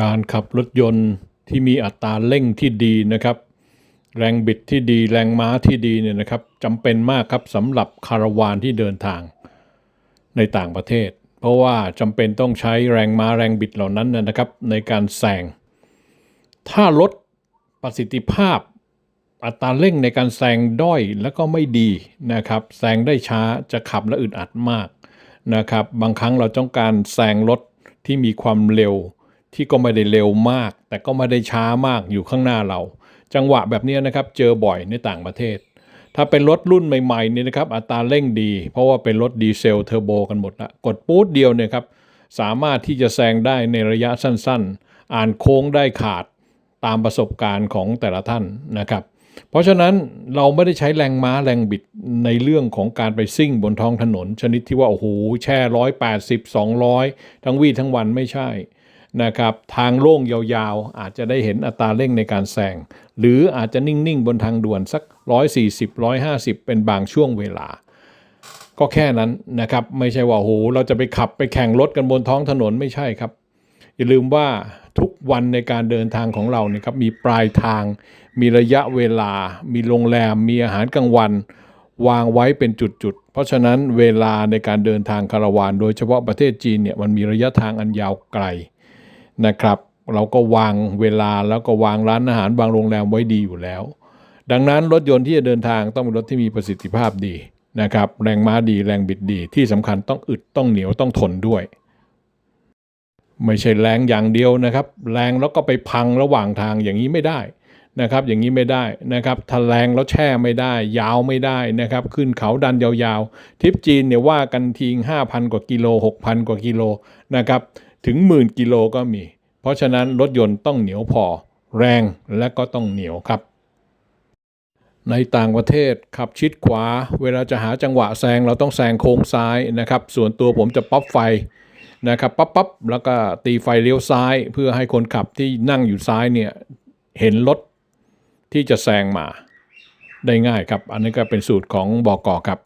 การขับรถยนต์ที่มีอัตราเร่งที่ดีนะครับ แรงบิดที่ดีแรงม้าที่ดีเนี่ยนะครับจำเป็นมากครับสำหรับคาราวานที่เดินทางในต่างประเทศ เพราะว่าจำเป็นต้องใช้แรงม้าแรงบิดเหล่านั้นนะครับ ในการแซงถ้าลดประสิทธิภาพอัตราเร่งในการแซงด้อยแล้วก็ไม่ดีนะครับแซงได้ช้าจะขับและอึดอัดมากนะครับ บางครั้งเราต้องการแซงรถที่มีความเร็ว ที่ก็ไม่ได้เร็วมาก แต่ก็ไม่ได้ช้ามากอยู่ข้างหน้าเรา จังหวะแบบนี้นะครับเจอบ่อยในต่างประเทศ ถ้าเป็นรถรุ่นใหม่ๆนี่นะครับอัตราเร่งดี เพราะว่าเป็นรถดีเซลเทอร์โบกันหมดละกดปู๊ดเดียวเนี่ยครับสามารถที่จะแซงได้ในระยะสั้นๆ อ่านโค้งได้ขาดตามประสบการณ์ของแต่ละท่านนะครับ เพราะฉะนั้นเราไม่ได้ใช้แรงม้าแรงบิดในเรื่องของการไปซิ่งบนท้องถนน ชนิดที่ว่าโอ้โหแช่ร้อยแปดสิบสองร้อยทั้งวี่ทั้งวันไม่ใช่ นะครับทางโล่งยาวๆ อาจจะได้เห็นอัตราเร่งในการแซงหรืออาจจะนิ่ง ๆ บนทางด่วนสัก 140 150 เป็นบางช่วงเวลา ก็แค่นั้นนะครับ ไม่ใช่ว่าโหเราจะไปขับไปแข่งรถกันบนท้องถนนไม่ใช่ครับ อย่าลืมว่าทุกวันในการเดินทางของเราเนี่ยครับมีปลายทาง มีระยะเวลา มีโรงแรม มีอาหารกลางวัน วางไว้เป็นจุดๆ เพราะฉะนั้นเวลาในการเดินทางคาราวาน โดยเฉพาะประเทศจีนเนี่ยมันมีระยะทางอันยาวไกล นะครับ เราก็วางเวลาแล้วก็วางร้านอาหารวางโรงแรมไว้ดีอยู่แล้ว ดังนั้นรถยนต์ที่จะเดินทางต้องเป็นรถที่มีประสิทธิภาพดีนะครับ แรงม้าดีแรงบิดดีที่สำคัญต้องอึดต้องเหนียวต้องทนด้วย ไม่ใช่แรงอย่างเดียวนะครับ แรงแล้วก็ไปพังระหว่างทางอย่างนี้ไม่ได้นะครับอย่างนี้ไม่ได้นะครับถ้าแรงแล้วแช่ไม่ได้ ยาวไม่ได้นะครับ ขึ้นเขาดันยาวๆ ทริปจีนเนี่ยว่ากันทิ้ง5,000 กว่ากิโล 6,000 กว่ากิโลนะครับ ถึงหมื่นกิโลก็มี เพราะฉะนั้นรถยนต์ต้องเหนียวพอ แรงและก็ต้องเหนียวครับ ในต่างประเทศขับชิดขวา เวลาจะหาจังหวะแซงเราต้องแซงโค้งซ้ายนะครับ ส่วนตัวผมจะป๊อปไฟนะครับปั๊บปั๊บแล้วก็ตีไฟเลี้ยวซ้าย เพื่อให้คนขับที่นั่งอยู่ซ้ายเนี่ยเห็นรถที่จะแซงมาได้ง่ายครับ อันนี้ก็เป็นสูตรของบอกอครับ